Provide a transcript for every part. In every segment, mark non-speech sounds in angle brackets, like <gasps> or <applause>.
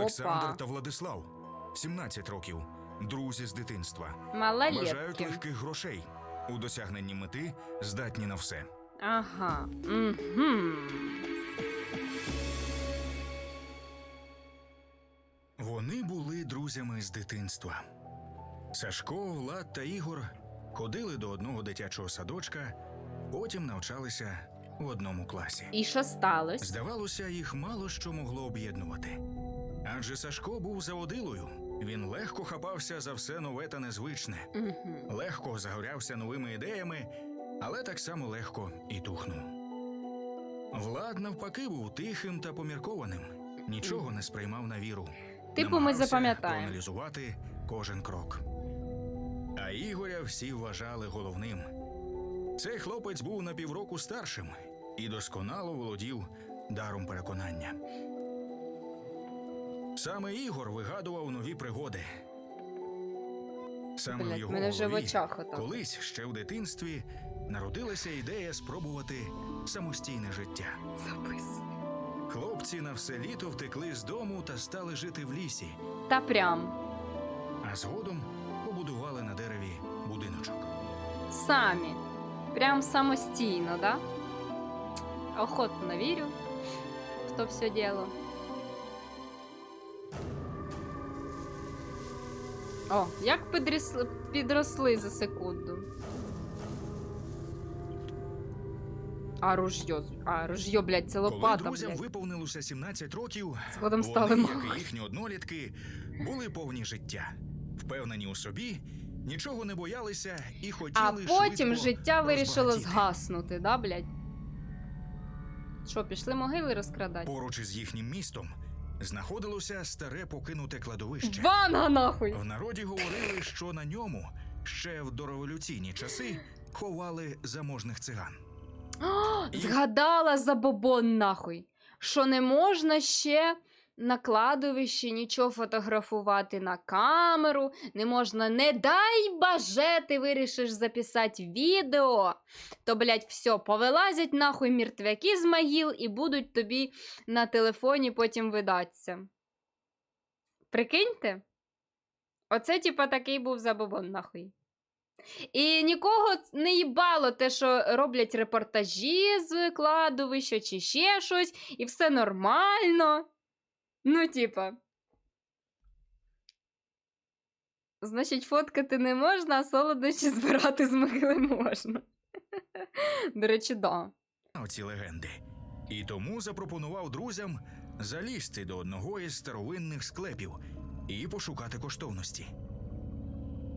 Олександр Опа. та Владислав, 17 років, друзі з дитинства. Малолетки. Бажають легких грошей. У досягненні мети здатні на все. Ага. Угу. Вони були друзями з дитинства. Сашко, Влад та Ігор ходили до одного дитячого садочка, потім навчалися в одному класі. І що сталося? Здавалося, їх мало що могло об'єднувати. Адже Сашко був заводилою. Він легко хапався за все нове та незвичне, Угу. легко загорявся новими ідеями, але так само легко і тухнув. Влад, навпаки, був тихим та поміркованим, нічого не сприймав на віру. Типу, ми запам'ятаємо. проаналізувати кожен крок. А Ігоря всі вважали головним. Цей хлопець був на півроку старшим і досконало володів даром переконання. Саме Ігор вигадував нові пригоди. Саме в його мене вже в голові очах отак. колись ще в дитинстві народилася ідея спробувати самостійне життя. Записуй. Хлопці на все літо втекли з дому та стали жити в лісі, Та прям. а згодом побудували на дереві будиночок. Самі. Прям самостійно, да? Охотно вірю в то все діло. О, як підросли, підросли за секунду. А ружьо, а ружьо, блядь, це Коли друзям блядь. виповнилося 17 років, Згодом вони, стали як і їхні однолітки, були повні життя, впевнені у собі, нічого не боялися і хотіли А потім швидко життя вирішило розбагатіти. згаснути, да, блядь? Що, пішли могили розкрадати? Поруч із їхнім містом знаходилося старе покинуте кладовище. Ванга нахуй! В народі говорили, що на ньому ще в дореволюційні часи ховали заможних циган. Згадала забобон нахуй, що не можна ще на кладовищі нічого фотографувати на камеру, не можна, не дай боже, ти вирішиш записати відео, то, блядь, все, повилазять нахуй мертвяки з могил і будуть тобі на телефоні потім видатися. Прикиньте? Оце, типа, такий був забобон нахуй. І нікого не їбало те, що роблять репортажі з кладовища чи ще щось, і все нормально. Ну, типа. Значить, фоткати не можна, а солодощі <laughs> збирати з могили можна. До речі, да. Оці легенди. І тому запропонував друзям залізти до одного із старовинних склепів і пошукати коштовності.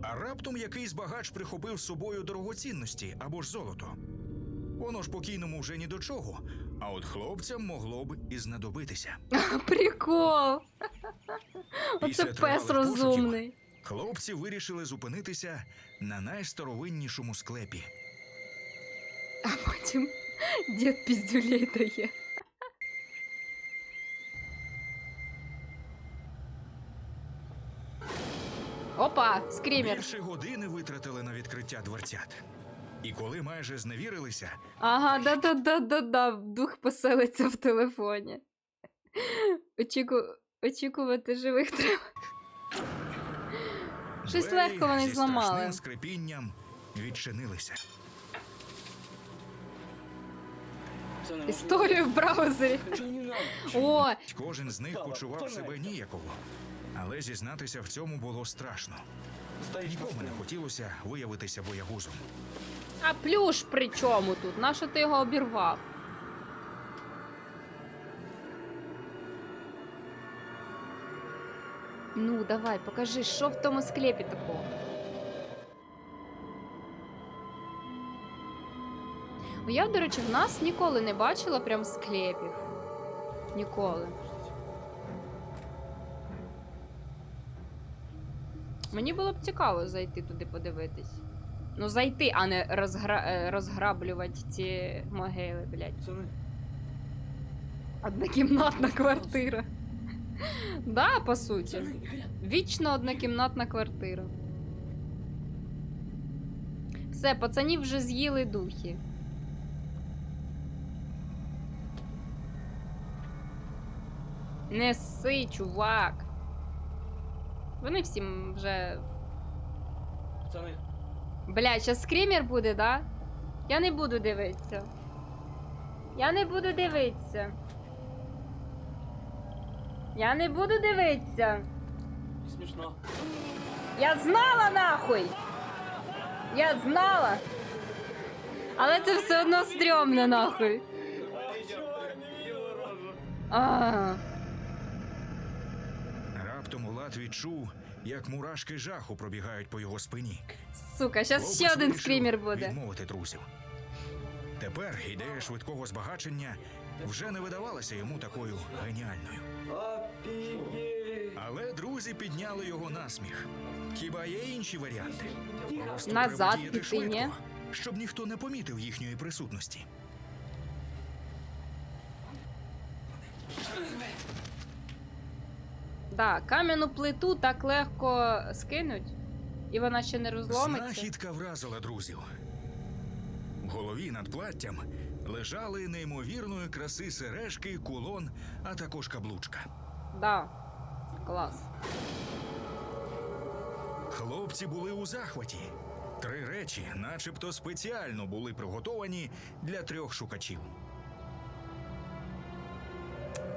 А раптом якийсь багач прихопив з собою дорогоцінності або ж золото. Воно ж покійному вже ні до чого, а от хлопцям могло б і знадобитися. <laughs> Прикол! Оце пес розумний. Хлопці вирішили зупинитися на найстаровиннішому склепі. А потім дід піздюлей дає. Опа, скрімер. Більше години витратили на відкриття дверцят. І коли майже зневірилися, Ага, да-да-да-да-да. Дух поселиться в телефоні. Очіку... Очікувати живих треба. Щось двері легко вони зі зламали. страшним скрипінням відчинилися. Історію в браузері. О, Кожен з них почував себе ніяково, але зізнатися в цьому було страшно. Нікому не хотілося виявитися боягузом. А плюш при чому тут? Нащо ти його обірвав? Ну, давай, покажи, що в тому склепі такого. Ну, я, до речі, в нас ніколи не бачила прям склепів. Ніколи. Мені було б цікаво зайти туди подивитись. Ну, зайти, а не розгра... е, розграблювати ці могили, блядь. Однокімнатна квартира. Да, по суті. Вічно однокімнатна квартира. Все, пацанів вже з'їли духи. Не сси, чувак. Вони всі м- вже. Пацани, Блядь, щас скрімер буде, да? Я не буду дивитися. Я не буду дивитися. Я не буду дивитися. смішно. Я знала нахуй! Я знала! Але це все одно стрьомно нахуй. А, Раптом Влад відчув, як мурашки жаху пробігають по його спині. Сука, Хлопець ще один скрімер буде. Відмовити друзів. Тепер ідея швидкого збагачення вже не видавалася йому такою геніальною. Але друзі підняли його на сміх. Хіба є інші варіанти? Просто Назад треба діяти піти, швидко, ні? щоб ніхто не помітив їхньої присутності. Да, кам'яну плиту так легко скинуть, і вона ще не розломиться. Знахідка вразила друзів. В голові над платтям лежали неймовірної краси сережки, кулон, а також каблучка. Да. Клас. Хлопці були у захваті. Три речі, начебто, спеціально були приготовані для трьох шукачів.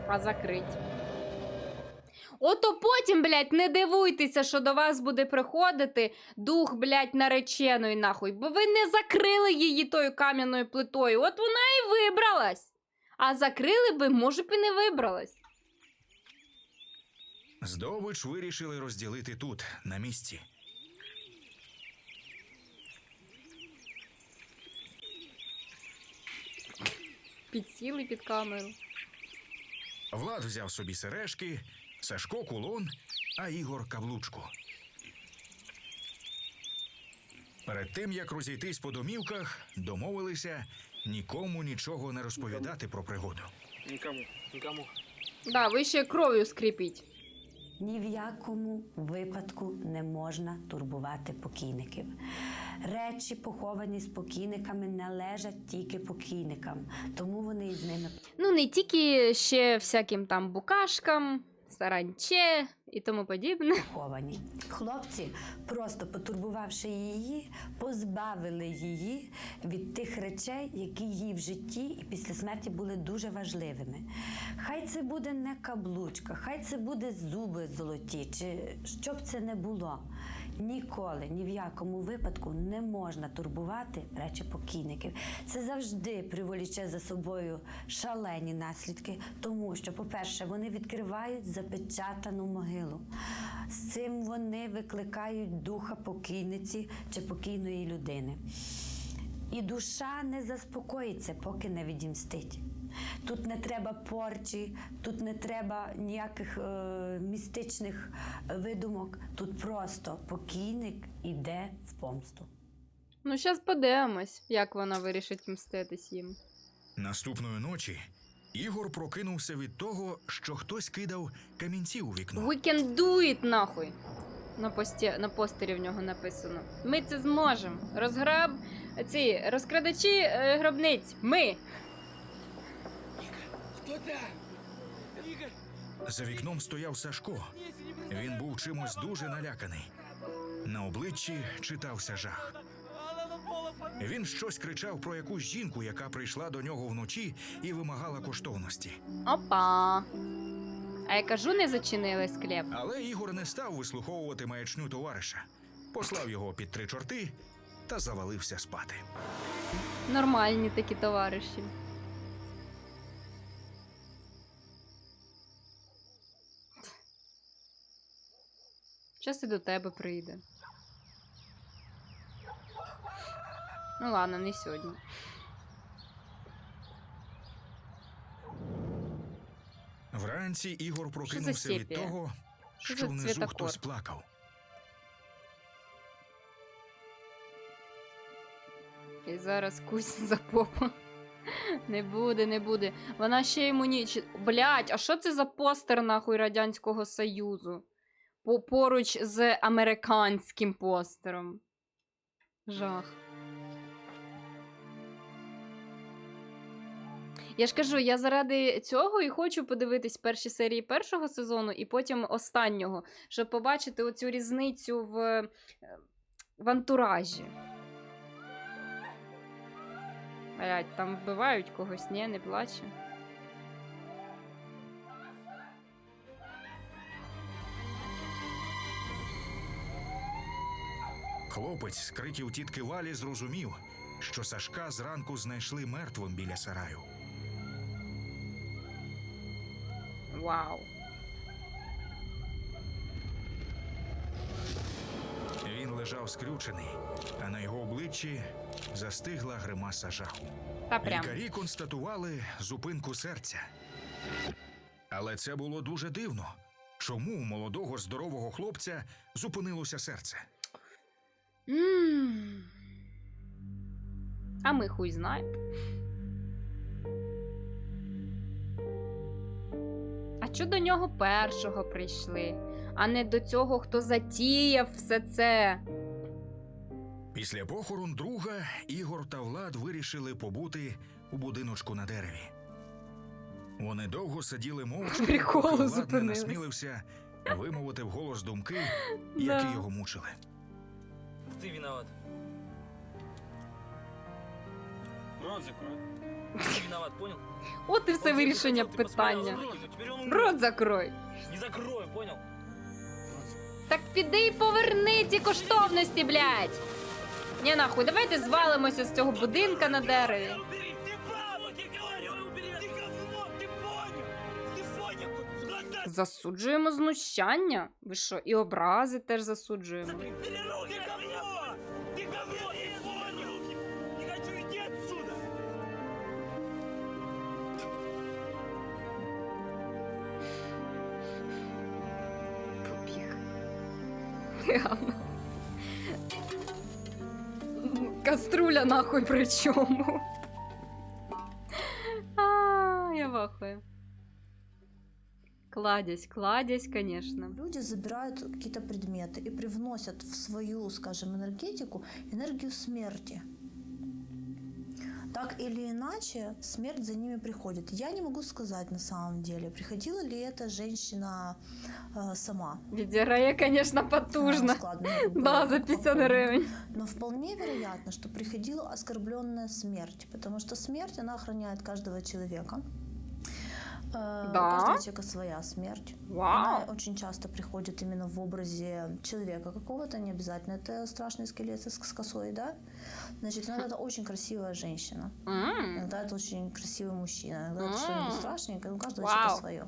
А закрить. Ото потім, блядь, не дивуйтеся, що до вас буде приходити дух, блядь, нареченої нахуй, бо ви не закрили її тою кам'яною плитою. От вона і вибралась. А закрили би, може б і не вибралась. Здобич вирішили розділити тут, на місці. Підсіли під камеру. Влад взяв собі сережки, Сашко кулон, а Ігор каблучку. Перед тим як розійтись по домівках, домовилися нікому нічого не розповідати про пригоду. Нікому, нікому. Да, ви ще кров'ю скріпіть. Ні в якому випадку не можна турбувати покійників. Речі, поховані з покійниками, належать тільки покійникам, тому вони із ними Ну, не тільки ще всяким там букашкам, саранче і тому подібне. Ховані Хлопці, просто потурбувавши її, позбавили її від тих речей, які їй в житті і після смерті були дуже важливими. Хай це буде не каблучка, хай це буде зуби золоті, чи що б це не було. Ніколи, ні в якому випадку не можна турбувати речі покійників. Це завжди приволіче за собою шалені наслідки, тому що, по-перше, вони відкривають запечатану могилу. З цим вони викликають духа покійниці чи покійної людини. І душа не заспокоїться, поки не відімстить. Тут не треба порчі, тут не треба ніяких е, містичних видумок. Тут просто покійник іде в помсту. Ну, зараз подивимось, як вона вирішить мститись їм. Наступної ночі Ігор прокинувся від того, що хтось кидав камінці у вікно. We can do it, нахуй. На, пості... на постері в нього написано. Ми це зможемо. Розграб. Ці розкрадачі е, гробниць. Ми. За вікном стояв Сашко. Він був чимось дуже наляканий. На обличчі читався жах. Він щось кричав про якусь жінку, яка прийшла до нього вночі і вимагала коштовності. Опа. А я кажу, не зачинили склеп. Але Ігор не став вислуховувати маячню товариша, послав його під три чорти та завалився спати. Нормальні такі товариші. Час і до тебе прийде. Ну ладно, не сьогодні. Вранці Ігор прокинувся від сепія? того, Що що внизу цвітокор? хтось плакав. І зараз кусь за попу. Не буде, не буде. Вона ще йому ніч. Блять, а що це за постер нахуй Радянського Союзу? По- Поруч з американським постером. Жах. Я ж кажу, я заради цього і хочу подивитись перші серії першого сезону і потім останнього, щоб побачити оцю різницю в, е, в антуражі. Блять, там вбивають когось, ні, не плаче. Хлопець з криків тітки Валі зрозумів, що Сашка зранку знайшли мертвим біля сараю. Вау. Він лежав скрючений, а на його обличчі застигла гримаса жаху. Та прям. Лікарі констатували зупинку серця. Але це було дуже дивно. Чому у молодого здорового хлопця зупинилося серце? М. А ми хуй знаємо. А чо до нього першого прийшли, а не до цього, хто затіяв все це? Після похорон друга Ігор та Влад вирішили побути у будиночку на дереві. Вони довго сиділи мовчки, Приколу поки Влад не зупинились. насмілився вимовити вголос думки, які Да. його мучили. Ты виноват. Рот закрой. Ты виноват, понял? От і все Он тебе вирішення хотел, ты посмотрел питання. в рот, теперь он умрет. Рот закрой. Не закрой, понял? Так піди і поверни ті коштовності, блядь. Ні, нахуй, давайте звалимося з цього будинка на дереві. Убери, ты баба, я говорю, убери. Ты говно, ты понял? Ты понял? Глаза Засуджуємо знущання. Ви що, і образи теж засуджуємо. Бери руки, говно! Ты Реально. Каструля нахуй при чому? А, я вахую. Кладязь, кладязь, конечно. Люди забирают какие-то предметы и привносят в свою, скажем, энергетику энергию смерти Так или иначе, смерть за ними приходит. Я не могу сказать на самом деле, приходила ли эта женщина э, сама. Відіграє, конечно, потужно. Складно <laughs> мне было Да, за 50 попомнить. гривень. Но вполне вероятно, что приходила оскорбленная смерть, потому что смерть, она охраняет каждого человека. Э, Да. У каждого человека своя смерть. Вау. Она очень часто приходит именно в образе человека какого-то, не обязательно это страшный скелет с косой, да? Значит, иногда это очень красивая женщина, иногда это очень красивый мужчина, иногда это что-нибудь страшненькое, у каждого Вау. человека свое.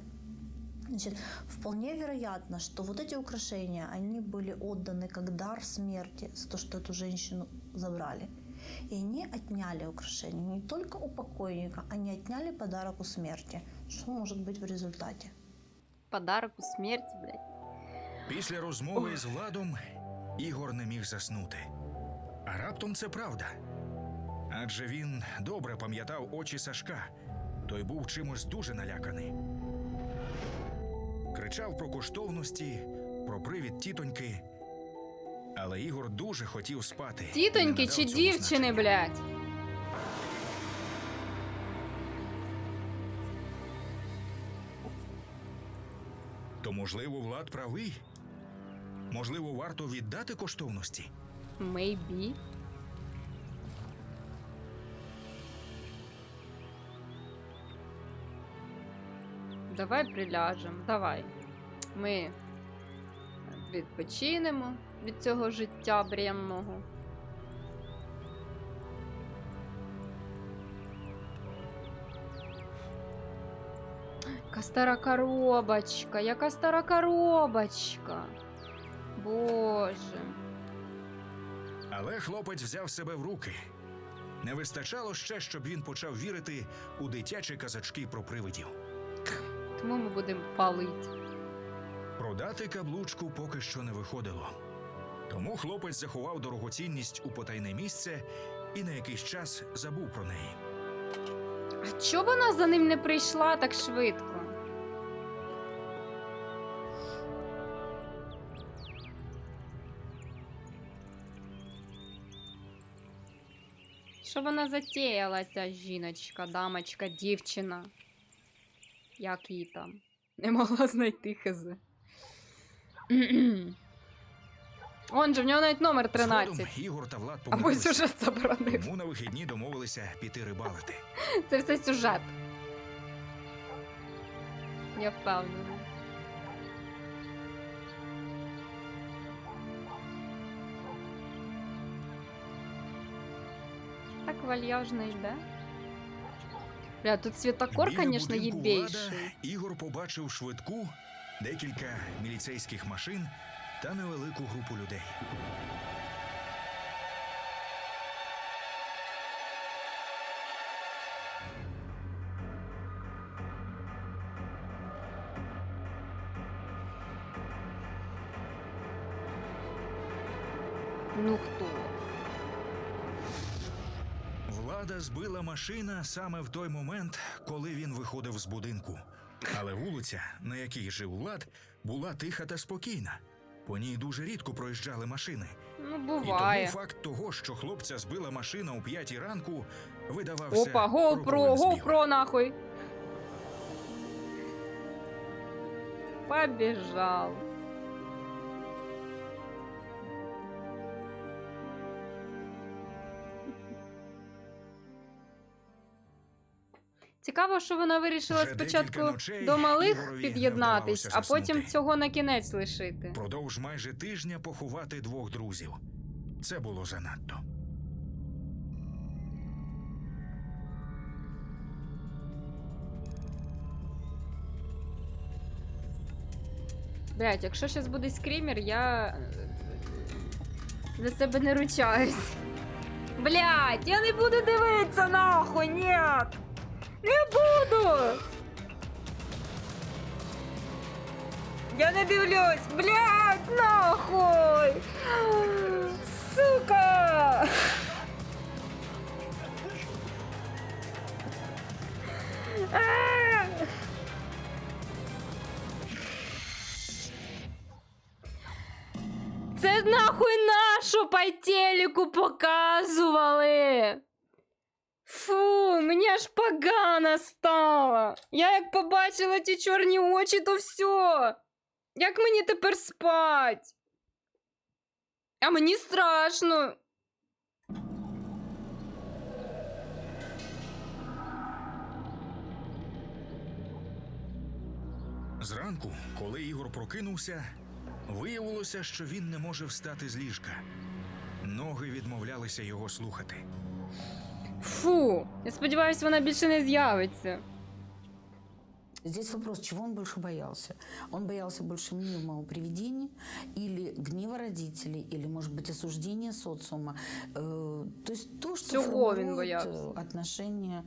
Значит, вполне вероятно, что вот эти украшения, они были отданы как дар смерти за то, что эту женщину забрали. И они отняли украшения не только у покойника, они отняли подарок у смерти. Что может быть в результате? Подарок у смерті, блядь. Після розмови з Владом Ігор не міг заснути. А раптом це правда. Адже він добре пам'ятав очі Сашка. Той був чимось дуже наляканий. Кричав про коштовності, про привід тітоньки. Але Ігор дуже хотів спати. Тітоньки чи дівчини, блядь? То, можливо, Влад правий? Можливо, варто віддати коштовності? Maybe. Давай приляжемо, давай. Ми відпочинемо від цього життя бренного. Яка стара коробочка, яка стара коробочка. Боже. Але хлопець взяв себе в руки. Не вистачало ще, щоб він почав вірити у дитячі казачки про привидів. Тому ми будемо палити. Продати каблучку поки що не виходило. Тому хлопець заховав дорогоцінність у потайне місце і на якийсь час забув про неї. А чого вона за ним не прийшла так швидко? Що вона затіяла, ця жіночка, дамочка, дівчина? Як її там? Не могла знайти хз. <clears throat> Он же, в нього навіть номер 13. Згодом Ігор та Влад Або помирилися. сюжет заборонив. Тому на вихідні домовилися піти рибалити. <laughs> Це все сюжет. Я впевнена. Так вальяжно йде. Бля, тут світокор, Біля звісно, будинку єбейший. Ігор побачив швидку, декілька міліцейських машин та невелику групу людей. Ну хто? Влада збила машина саме в той момент, коли він виходив з будинку. Але вулиця, на якій жив Влад, була тиха та спокійна. По ній дуже рідко проїжджали машини. Ну, І тому факт того, що хлопця збила машина о п'ятій ранку, видавався. Опа, GoPro. GoPro нахуй. Побежал. Цікаво, що вона вирішила Вже декілька спочатку ночей до малих Ігорові під'єднатись, вдавалося а потім заснути. цього на кінець лишити. Продовж майже тижня поховати двох друзів. Це було занадто. Блять, якщо зараз буде скрімер, я е, за себе не ручаюсь. Блять, я не буду дивитися нахуй, нет! Не буду! Я не дивлюсь, блять, нахуй! Сука! Це нахуй нашу по телеку показували. Фу, мені аж погано стало. Я як побачила ті чорні очі, то все. Як мені тепер спать? А мені страшно. Зранку, коли Ігор прокинувся, виявилося, що він не може встати з ліжка. Ноги відмовлялися його слухати. Фу. Я сподіваюся, вона більше не з'явиться. Здесь вопрос, чего он больше боялся? Он боялся больше мнимого привидения или гнева родителей, или, может быть, осуждения социума. Э, то есть то, что Всего он формирует, боялся. э, отношение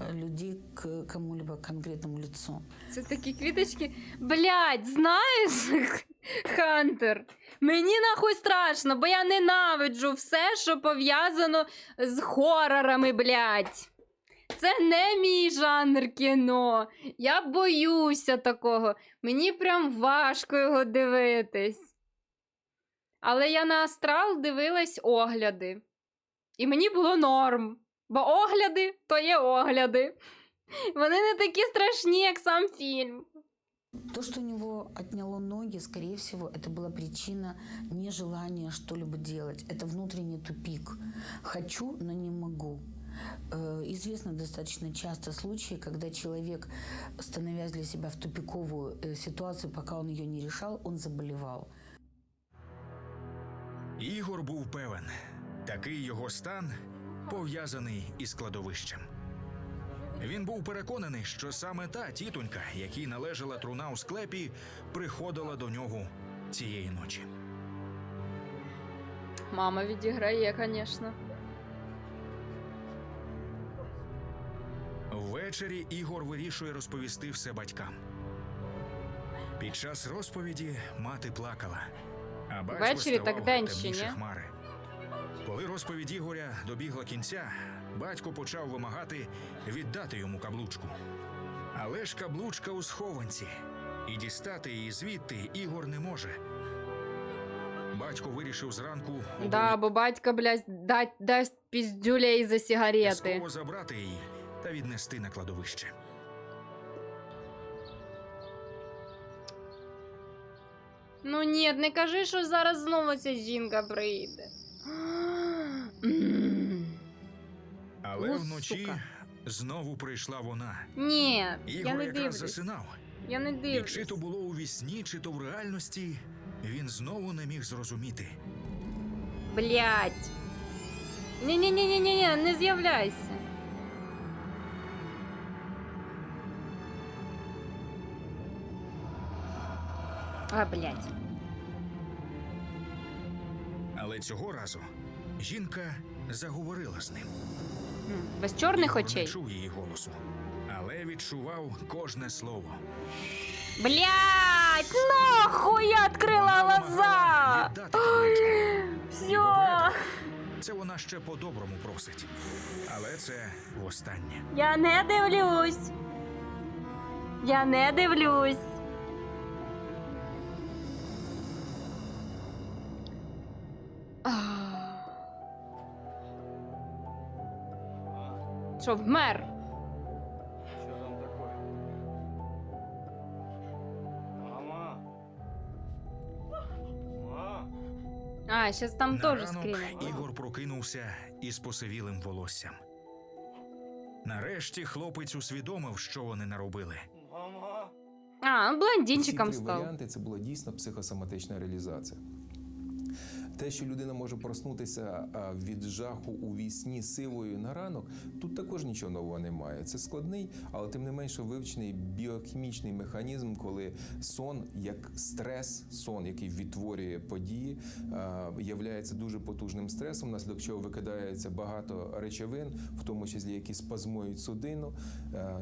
э, людей к кому-либо конкретному лицу. Це такі квіточки. Блять, знаєш, <laughs> Хантер, мені нахуй страшно, бо я ненавиджу все, що пов'язано з хорорами, блять. Це не мій жанр кіно. Я боюся такого. Мені прям важко його дивитись. Але я на астрал дивилась огляди. І мені було норм. Бо огляди то є огляди. Вони не такі страшні, як сам фільм. То, что у него отняло ноги, скорее всего, это была причина нежелания что-либо делать. Это внутренний тупик. Хочу, но не могу. Э, Известно достаточно часто случаи, когда человек, становясь для себя в тупиковую э, ситуацию, пока он ее не решал, он заболевал. Ігор був певен, такий його стан пов'язаний із кладовищем. Він був переконаний, що саме та тітонька, якій належала труна у склепі, приходила до нього цієї ночі. Мама відіграє, звісно. Ввечері Ігор вирішує розповісти все батькам. Під час розповіді мати плакала, а батько Ввечері ставав так день ще, темніше ні? хмари. Коли розповідь Ігоря добігла кінця, батько почав вимагати віддати йому каблучку. Але ж каблучка у схованці, і дістати її звідти Ігор не може. батько вирішив зранку Да, бо батька, блядь, дать, дасть піздюлей за обов'язково забрати її та віднести на кладовище. Ну ні, не кажи, що зараз знову ця жінка прийде. Вночі сука. знову прийшла вона. Ні, я не якраз дивлюсь. засинав. Я не І чи то було у вісні, чи то в реальності, він знову не міг зрозуміти. Блять. Ні-ні-ні-ні-ні, не з'являйся. А, блядь. Але цього разу жінка заговорила з ним. Без чорних очей. чув її голосу, але відчував кожне слово. Блять, нахуй я Вона глаза! <gasps> Все. Це вона ще по-доброму просить. Але це востаннє. Я не дивлюсь. Я не дивлюсь. Що, вмер? Что там такое? Мама! Мама! А, зараз там На теж ранок. Ігор прокинувся із посивілим волоссям. Нарешті хлопець усвідомив, що вони наробили. Мама! А, ну, блондинчиком Ці три став. варіанти це була дійсно психосоматична реалізація. Те, що людина може проснутися від жаху у вісні сивою на ранок, тут також нічого нового немає. Це складний, але тим не менше вивчений біохімічний механізм, коли сон як стрес, сон, який відтворює події, являється дуже потужним стресом, внаслідок чого викидається багато речовин, в тому числі які спазмують судину,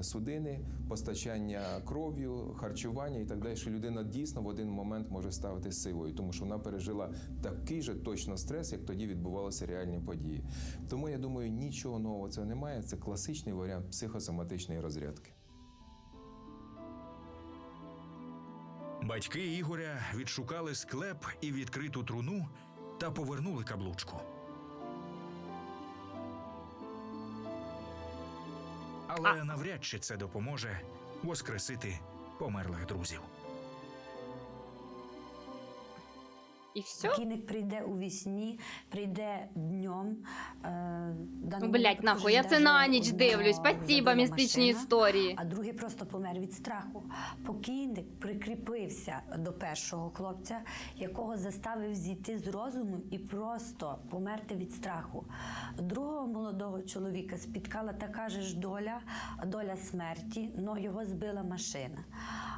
судини, постачання кров'ю, харчування і так далі. Що людина дійсно в один момент може ставити сивою, тому що вона пережила такий же точно стрес, як тоді відбувалися реальні події. Тому я думаю, нічого нового цього немає. Це класичний варіант психосоматичної розрядки. Батьки Ігоря відшукали склеп і відкриту труну та повернули каблучку. Але навряд чи це допоможе воскресити померлих друзів. І все? Покійник прийде у вісні, прийде днем. Е, Ну, блять, нахуй, я це на ніч дивлюсь. Спасіба, містичні машина, історії. А другий просто помер від страху. Покійник прикріпився до першого хлопця, якого заставив зійти з розуму і просто померти від страху. Другого молодого чоловіка спіткала така ж доля, доля смерті, но його збила машина.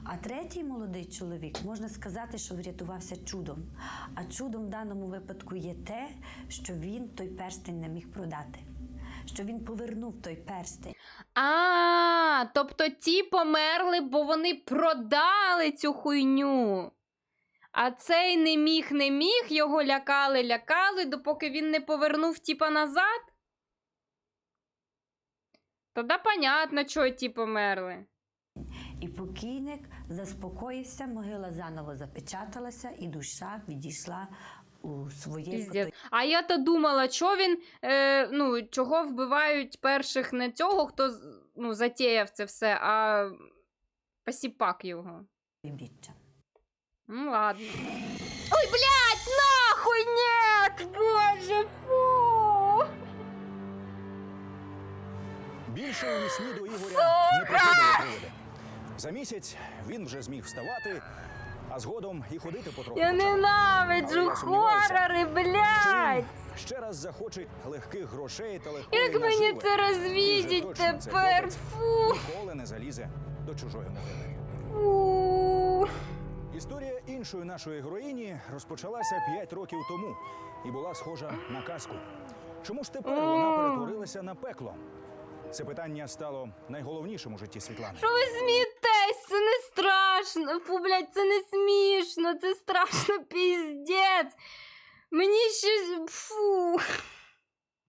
А третій молодий чоловік можна сказати, що врятувався чудом. А чудом в даному випадку є те, що він той перстень не міг продати. Що він повернув той перстень. А, тобто ті померли, бо вони продали цю хуйню. А цей не міг, не міг, його лякали, лякали, допоки він не повернув типа назад. Тоді понятно, чого ті померли. І покійник заспокоївся, могила заново запечаталася, і душа відійшла у своє Піздець. А я то думала, що він, е, ну, чого вбивають перших не цього, хто ну, затіяв це все, а посіпак його. Ну ладно. Ой, блядь, нахуй нет! Боже, фу! Більше у вісні до Ігоря не приходили. За місяць він вже зміг вставати, а згодом і ходити потроху. Я ненавиджу хорори, блядь! ще раз захоче легких грошей та легкої Як мені наживи, це і вже розвідіть точно цей тепер? хлопець Фу! Ніколи не залізе до чужої могили. Фу! Історія іншої нашої героїні розпочалася 5 років тому і була схожа на казку. Чому ж тепер вона перетворилася на пекло? Це питання стало найголовнішим у житті Світлани. Що ви смієтесь? Страшно. Фу, блядь, це не смішно, це страшно <laughs> піздець. Мені щось. Фу.